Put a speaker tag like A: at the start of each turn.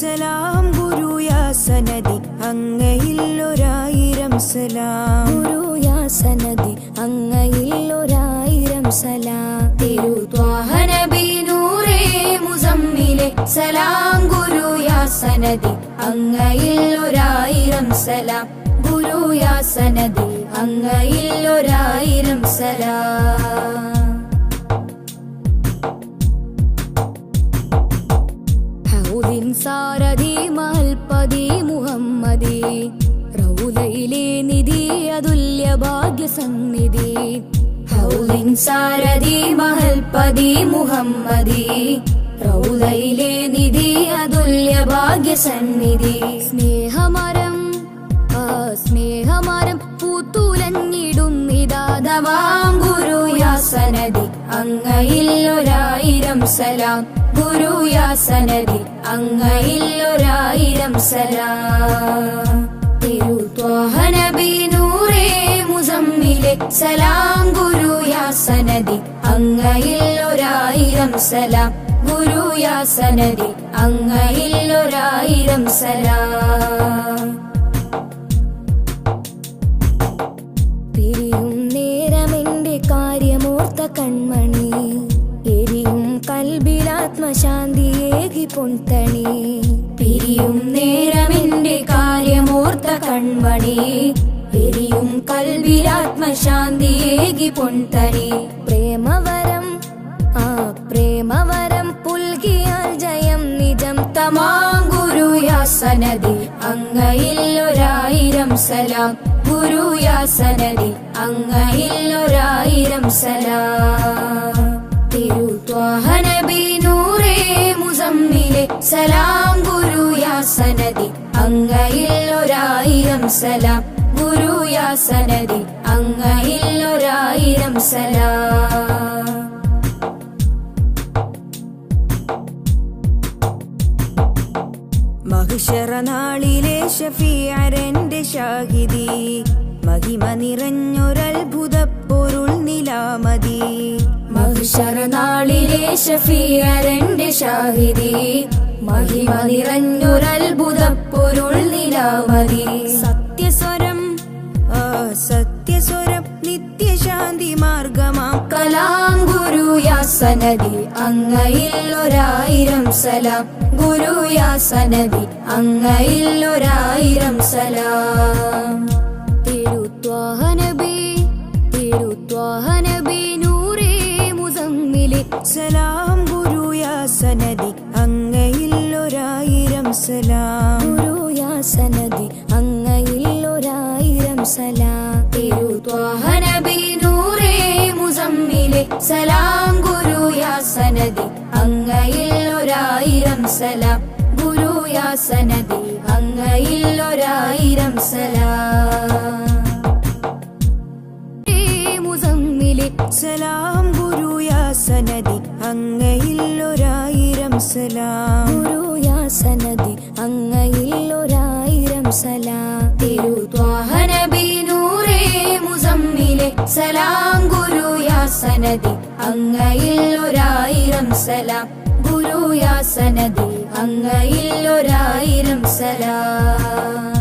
A: സലാം ഗുരു യാ സനദി അങ്ങയിൽ ഒരായിരം സലാം.
B: ഗുരു യാ സനദി അങ്ങയിൽ ഒരായിരം സലാം തിരുത്വാഹനബി നൂറേ മുസമ്മിലെ സലാം ഗുരു യാ സനദി അങ്ങയിൽ ഒരായിരം സലാം. ഗുരു യാ സനദി അങ്ങയിൽ ഒരായിരം സാരഥി മൽപതി മുഹമ്മദി. റൗലയിലെ നിധി അതുല്യ ഭാഗ്യ സന്നിധി. ഹൗദിൻ സാരഥി മഹൽപതി മുഹമ്മദി. റൗലയിലെ നിധി അതുല്യ ഭാഗ്യ സന്നിധി. സ്നേഹമരം ആ സ്നേഹമരം പൂത്തുലഞ്ഞിടും നിദാതവാം ഗുരു യാസനദി. അങ്ങയിൽ ഒരായിരം സലാം. ഗുരു യാ സനദി അങ്ങയിൽ ഒരായിരം സലാം. തിരുത്വാഹനബി നൂറേ മുസമ്മിലെ സലാം ഗുരു യാ സനദി അങ്ങയിൽ ഒരായിരം സലാം. ഗുരു യാ സനദി അങ്ങയിൽ ഒരായിരം സലാം. പൊൻതണി പിരിയും നേരമെന്റെ കാര്യമോർത്ത കൺമണി. പിരിയും കൽബിലാത്മശാന്തിയേകി പൊൻതണി പ്രേമവരം ആ പ്രേമവരം പുൽകിയാൽ ജയം നിജം. തമാം ഗുരു യാ സനദി അങ്ങയിൽ സലാം. ഗുരു യാ സനദി അങ്ങയിൽ സലാം. തിരുത്വാഹനബി സലാം ഗുരു യാ സനദി. അങ്ങയിൽ ഒരായിരം സലാം. ഗുരു യാ സനദി. അങ്ങയിൽ ഒരായിരം സലാം.
A: മഹിഷറനാളിലെ നാളിലെ ഷഫിയരന്റെ ഷാഹിദി. മഹിമ നിറഞ്ഞൊരത്ഭുത
B: നാളിലെ ഷഫീയരന്റെ ഷാഹിദി മഹിമ നിറഞ്ഞൊരത്ഭുത പൊരുൾ നിലാമതി
A: സത്യസ്വരം ആ സത്യസ്വരം നിത്യശാന്തി മാർഗമാം.
B: കലാം ഗുരു യാസനദി അങ്ങയിൽ ഒരായിരം സലാം. ഗുരു യാസനദി അങ്ങയിൽ ഒരായിരം സലാം.
A: സലാം ഗുരു സനദി അങ്ങയിൽ ഒരായിരം സലാം.
B: ഗുരു സനദി അങ്ങയിൽ ഒരായിരം സലാം തിരുത്വാഹനബി നൂറേ മുസമ്മിലെ സലാം ഗുരു സനദി അങ്ങയിൽ ഒരായിരം സലാം. ഗുരു സനദി അങ്ങയിൽ
A: സനദി അങ്ങയിൽ ഒരായിരം സലാം.
B: ഗുരു യാ സനദി അങ്ങയിൽ ഒരായിരം സലാം. തിരുത്വാഹനബി നൂറേ മുസമ്മിലെ സലാം ഗുരു യാ സനദി അങ്ങയിൽ ഒരായിരം സലാം. ഗുരു യാ സനദി അങ്ങയിൽ ഒരായിരം സലാം.